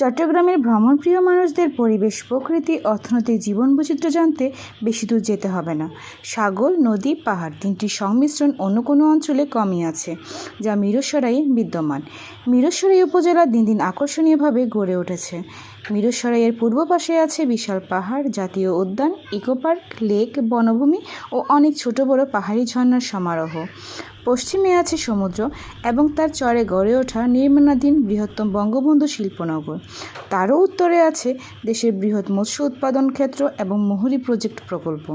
চট্টগ্রামের ভ্রমণপ্রিয় মানুষদের পরিবেশ, প্রকৃতি, অর্থনৈতিক জীবন বৈচিত্র্য জানতে বেশি দূর যেতে হবে না। সাগর, নদী, পাহাড় তিনটির সংমিশ্রণ অন্য কোনো অঞ্চলে কমই আছে, যা মিরসরাইয়ে বিদ্যমান। মিরসরাই উপজেলা দিন দিন আকর্ষণীয়ভাবে গড়ে উঠেছে। মিরসরাইয়ের পূর্ব পাশে আছে বিশাল পাহাড়, জাতীয় উদ্যান, ইকোপার্ক, লেক, বনভূমি ও অনেক ছোট বড় পাহাড়ি ঝর্ণার সমারোহ। পশ্চিমে আছে সমুদ্র এবং তার চরে গড়ে ওঠা নির্মাণাধীন বৃহত্তম বঙ্গবন্ধু শিল্পনগর। তারও উত্তরে আছে দেশের বৃহৎ মৎস্য উৎপাদন ক্ষেত্র এবং মুহুরী প্রজেক্ট প্রকল্প।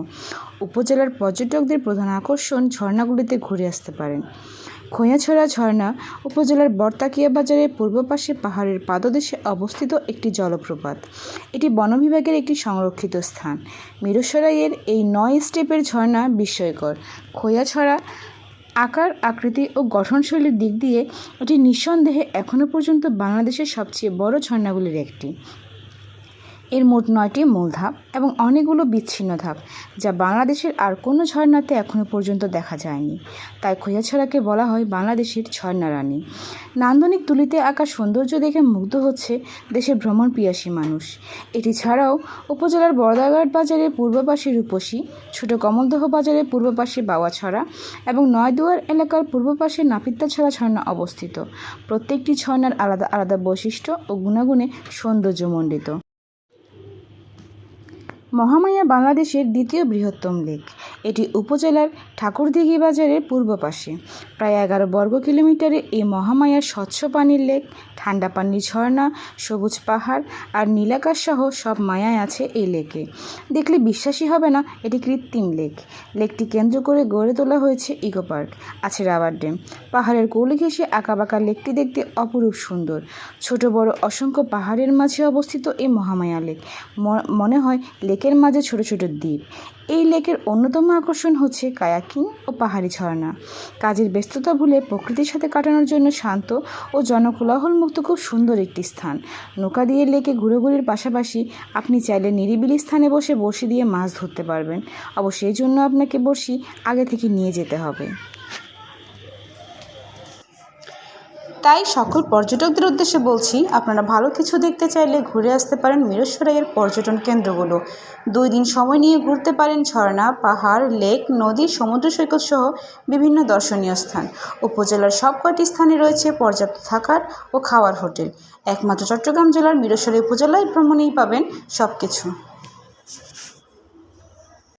উপজেলার পর্যটকদের প্রধান আকর্ষণ ঝর্ণাগুলিতে ঘুরে আসতে পারেন। খৈয়াছড়া ঝর্ণা উপজেলার বর্তাকিয়া বাজারের পূর্ব পাশে পাহাড়ের পাদদেশে অবস্থিত একটি জলপ্রপাত। এটি বন বিভাগের একটি সংরক্ষিত স্থান। মিরসরাইয়ের এই নয় স্টেপের ঝর্ণা বিস্ময়কর। খৈয়াছড়া আকার, আকৃতি ও গঠনশৈলীর দিক দিয়ে এটি নিঃসন্দেহে এখনও পর্যন্ত বাংলাদেশের সবচেয়ে বড় ঝর্ণাগুলির একটি। এর মোট নয়টি মূল ধাপ এবং অনেকগুলো বিচ্ছিন্ন ধাপ, যা বাংলাদেশের আর কোনো ঝর্ণাতে এখনও পর্যন্ত দেখা যায়নি। তাই খৈয়াছড়াকে বলা হয় বাংলাদেশের ঝর্ণা রানী। নান্দনিক তুলিতে আঁকা সৌন্দর্য দেখে মুগ্ধ হচ্ছে দেশের ভ্রমণ পিয়াসী মানুষ। এটি ছাড়াও উপজেলার বরদাঘাট বাজারের পূর্ব পাশে রূপসী, ছোট কমলদহ বাজারের পূর্ব পাশে বাওয়াছড়া এবং নয়দুয়ার এলাকার পূর্ব পাশে নাপিত্তাছড়া ঝর্ণা অবস্থিত। প্রত্যেকটি ঝর্ণার আলাদা আলাদা বৈশিষ্ট্য ও গুণাগুণে সৌন্দর্যমণ্ডিত। মহামায়া বাংলাদেশের দ্বিতীয় বৃহত্তম লেক। এটি উপজেলার ঠাকুরদিঘি বাজারের পূর্ব পাশে। প্রায় এগারো বর্গ কিলোমিটারে এই মহামায়া স্বচ্ছ পানির লেক, ঠান্ডা পানির ঝর্ণা, সবুজ পাহাড় আর নীলাকাশ সহ সব মায়ায় আছে এই লেকে। দেখলে বিশ্বাসই হবে না, এটি কৃত্রিম লেক। লেকটি কেন্দ্র করে গড়ে তোলা হয়েছে ইকো পার্ক। আছে রাবার ড্যাম। পাহাড়ের কৌলি ঘেঁষে আঁকাবাঁকা লেকটি দেখতে অপরূপ সুন্দর। ছোট বড় অসংখ্য পাহাড়ের মাঝে অবস্থিত এই মহামায়া লেক। মনে হয় লেকের মাঝে ছোট ছোট দ্বীপ। এই লেকের অন্যতম আকর্ষণ হচ্ছে কায়াকিং ও পাহাড়ি ঝর্ণা। কাজের ব্যস্ততা ভুলে প্রকৃতির সাথে কাটানোর জন্য শান্ত ও জনকোলাহলমুক্ত খুব সুন্দর একটি স্থান। নৌকা দিয়ে লেকে ঘুরোঘুরির পাশাপাশি আপনি চাইলে নিরিবিলি স্থানে বসে বড়শি দিয়ে মাছ ধরতে পারবেন। অবশ্য এই জন্য আপনাকে বড়শি আগে থেকে নিয়ে যেতে হবে। তাই সকল পর্যটকদের উদ্দেশ্যে বলছি, আপনারা ভালো কিছু দেখতে চাইলে ঘুরে আসতে পারেন মিরসরাইয়ের পর্যটন কেন্দ্রগুলো। দুই দিন সময় নিয়ে ঘুরতে পারেন ঝর্ণা, পাহাড়, লেক, নদী, সমুদ্র সৈকত সহ বিভিন্ন দর্শনীয় স্থান। উপজেলার সব কয়টি স্থানে রয়েছে পর্যাপ্ত থাকার ও খাওয়ার হোটেল। একমাত্র চট্টগ্রাম জেলার মিরসরাই উপজেলায় ভ্রমণেই পাবেন সব কিছু